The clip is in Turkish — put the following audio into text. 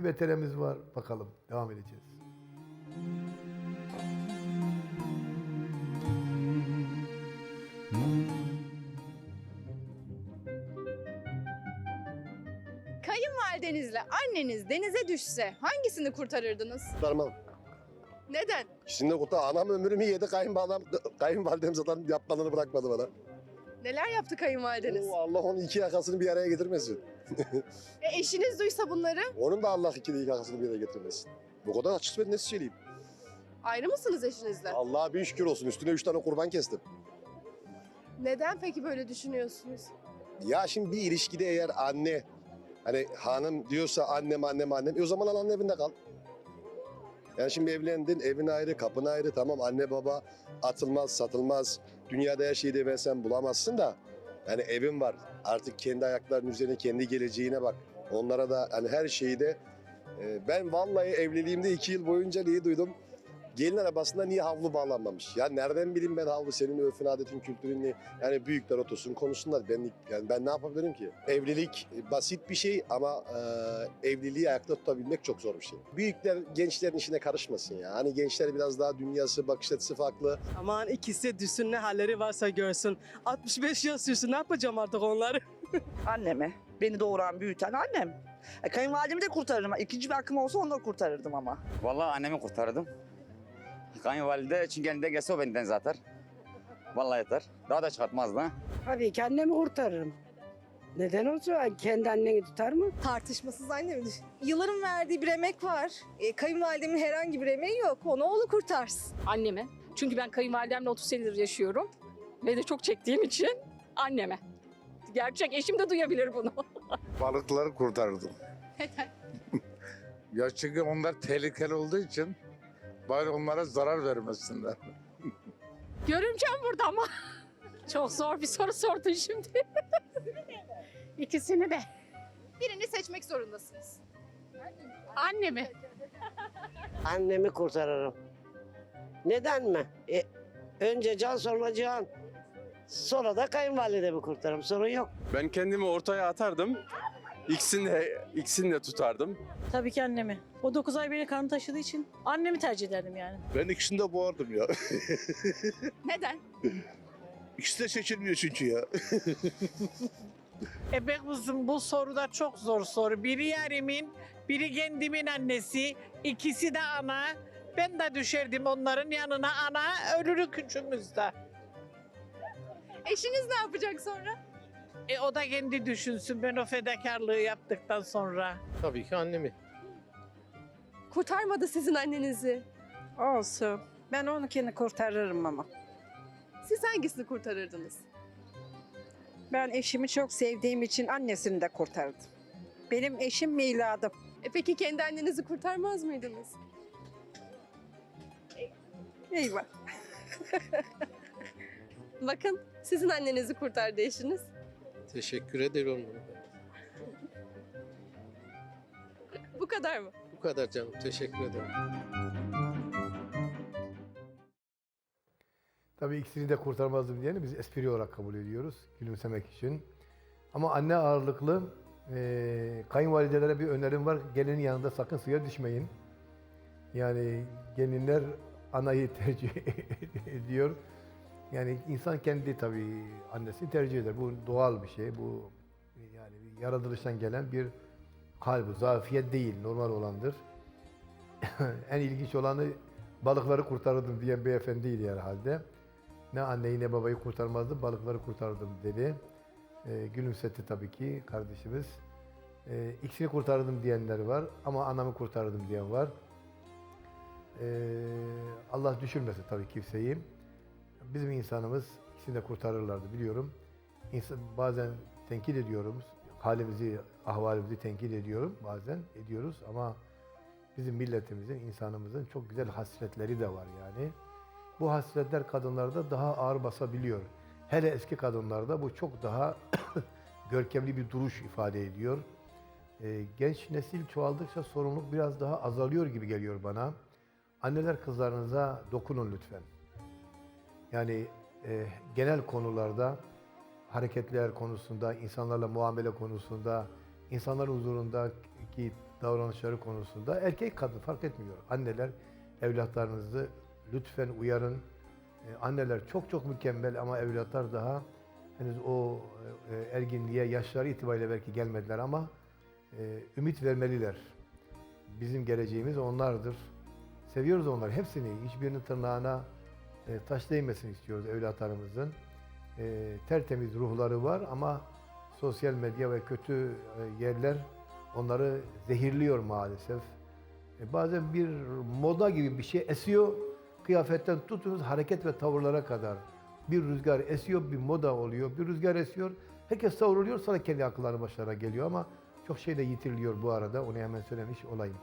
bir veteremiz var. Bakalım devam edeceğiz. Kayınvalidenizle anneniz denize düşse hangisini kurtarırdınız? Kurtarmam. Neden? Şimdi kurtar. Anam ömrümü yedi. Kayınvalidem, kayınvalidem zaten yapmadığını bırakmadı bana. Neler yaptı kayınvalideniz? Oo, Allah onun iki yakasını bir araya getirmesin. E, eşiniz duysa bunları Onun da Allah iki yakasını bir araya getirmesin. Bu kadar açık ve net söyleyeyim. ayrı mısınız eşinizle? Allah'a bin şükür olsun. Üstüne üç tane kurban kestim. Neden peki böyle düşünüyorsunuz? Ya şimdi bir ilişkide eğer anne hani hanım diyorsa annem annem annem e o zaman annenin evinde kal. Yani şimdi evlendin evin ayrı kapın ayrı tamam anne baba atılmaz satılmaz. Dünyada her şeyi de versen bulamazsın da yani evin var artık kendi ayaklarının üzerine kendi geleceğine bak. Onlara da hani her şeyi de e, ben vallahi evliliğimde iki yıl boyunca neyi duydum? Gelin arabasında niye havlu bağlanmamış? Ya nereden bileyim ben havlu senin örfün adetin kültürün ne? Yani büyükler otursun konuşsunlar. Ben, yani ben ne yapabilirim ki? Evlilik basit bir şey ama e, evliliği ayakta tutabilmek çok zor bir şey. Büyükler gençlerin işine karışmasın ya. Hani gençler biraz daha dünyası, bakış açısı farklı. Aman ikisi düşsün ne halleri varsa görsün. 65 yıl sürsün ne yapacağım artık onları? Anneme. Beni doğuran, büyüten annem. E, kayınvalidemi de kurtarırım. İkinci bir hakkım olsa onu da kurtarırdım ama. Vallahi annemi kurtardım. Kayınvalide çingeninde gelse o benden zaten. Vallahi yeter. Daha da çıkartmazdı ha. Tabii ki annemi kurtarırım. Neden olsa kendi anneni tutar mı? Tartışmasız annem. Yılların verdiği bir emek var. E, kayınvalidemin herhangi bir emeği yok. Onu oğlu kurtarsın. anneme. Çünkü ben kayınvalidemle 30 senedir yaşıyorum. Ve de çok çektiğim için anneme. Gerçek eşim de duyabilir bunu. balıkları kurtarırdım. ya çünkü onlar tehlikeli olduğu için bari onlara zarar vermesinler. Görümcem burada ama. Çok zor bir soru sordun şimdi. İkisini de. Birini seçmek zorundasınız. Annemi. Annemi kurtarırım. Neden mi? E, önce can sonra can. Sonra da kayınvalidemi kurtarırım. Sorun yok. Ben kendimi ortaya atardım. İkisini de, ikisini de tutardım. Tabii ki annemi. O 9 ay beni karnı taşıdığı için annemi tercih ederdim yani. Ben ikisini de boğardım ya. Neden? İkisi de seçilmiyor çünkü ya. E be kızım bu soruda çok zor soru. Biri yarimin, biri kendimin annesi. ikisi de ana. Ben de düşerdim onların yanına ana. Ölürük üçümüz de. Eşiniz ne yapacak sonra? E o da kendi düşünsün ben o fedakarlığı yaptıktan sonra. Tabii ki annemi. Kurtarmadı sizin annenizi. Olsun. Ben onunkini kurtarırım ama. Siz hangisini kurtarırdınız? Ben eşimi çok sevdiğim için annesini de kurtardım. Benim eşim miladım. E peki kendi annenizi kurtarmaz mıydınız? Eyvah. Bakın sizin annenizi kurtardı eşiniz. Teşekkür ederim. Bu kadar mı? Bu kadar canım. Teşekkür ederim. Tabii ikisini de kurtarmazdım diyeni biz espri olarak kabul ediyoruz gülümsemek için. Ama anne ağırlıklı e, kayınvalidelere bir önerim var. Gelinin yanında sakın suya düşmeyin. Yani gelinler anayı tercih ediyor. Yani insan kendi tabii annesini tercih eder. Bu doğal bir şey. Bu yani yaratılıştan gelen bir hal bu. Zafiyet değil, normal olandır. en ilginç olanı balıkları kurtarırdım diyen beyefendiydi herhalde. Ne anneyi ne babayı kurtarmazdım, balıkları kurtardım dedi. Ee, gülümsetti tabii ki kardeşimiz. Ee, ikisini kurtardım diyenler var ama anamı kurtardım diyen var. Ee, Allah düşürmesin tabii kimseyi. Bizim insanımız ikisini de kurtarırlardı biliyorum. İnsan, bazen tenkit ediyoruz. Halimizi, ahvalimizi tenkit ediyorum bazen ediyoruz ama bizim milletimizin, insanımızın çok güzel hasletleri de var yani. Bu hasletler kadınlarda daha ağır basabiliyor. Hele eski kadınlarda bu çok daha görkemli bir duruş ifade ediyor. Ee, genç nesil çoğaldıkça sorumluluk biraz daha azalıyor gibi geliyor bana. Anneler kızlarınıza dokunun lütfen. Yani e, genel konularda, hareketler konusunda, insanlarla muamele konusunda, insanların huzurundaki davranışları konusunda erkek kadın fark etmiyor. Anneler evlatlarınızı lütfen uyarın. E, anneler çok çok mükemmel ama evlatlar daha henüz o e, erginliğe yaşları itibariyle belki gelmediler ama e, ümit vermeliler. Bizim geleceğimiz onlardır. Seviyoruz onları hepsini. Hiçbirinin tırnağına taş değmesin istiyoruz evlatlarımızın. E, tertemiz ruhları var ama sosyal medya ve kötü e, yerler onları zehirliyor maalesef. E, bazen bir moda gibi bir şey esiyor. Kıyafetten tutunuz hareket ve tavırlara kadar. Bir rüzgar esiyor, bir moda oluyor. Bir rüzgar esiyor, herkes savruluyor sonra kendi akılları başlarına geliyor ama çok şey de yitiriliyor bu arada. Onu hemen söylemiş olayım.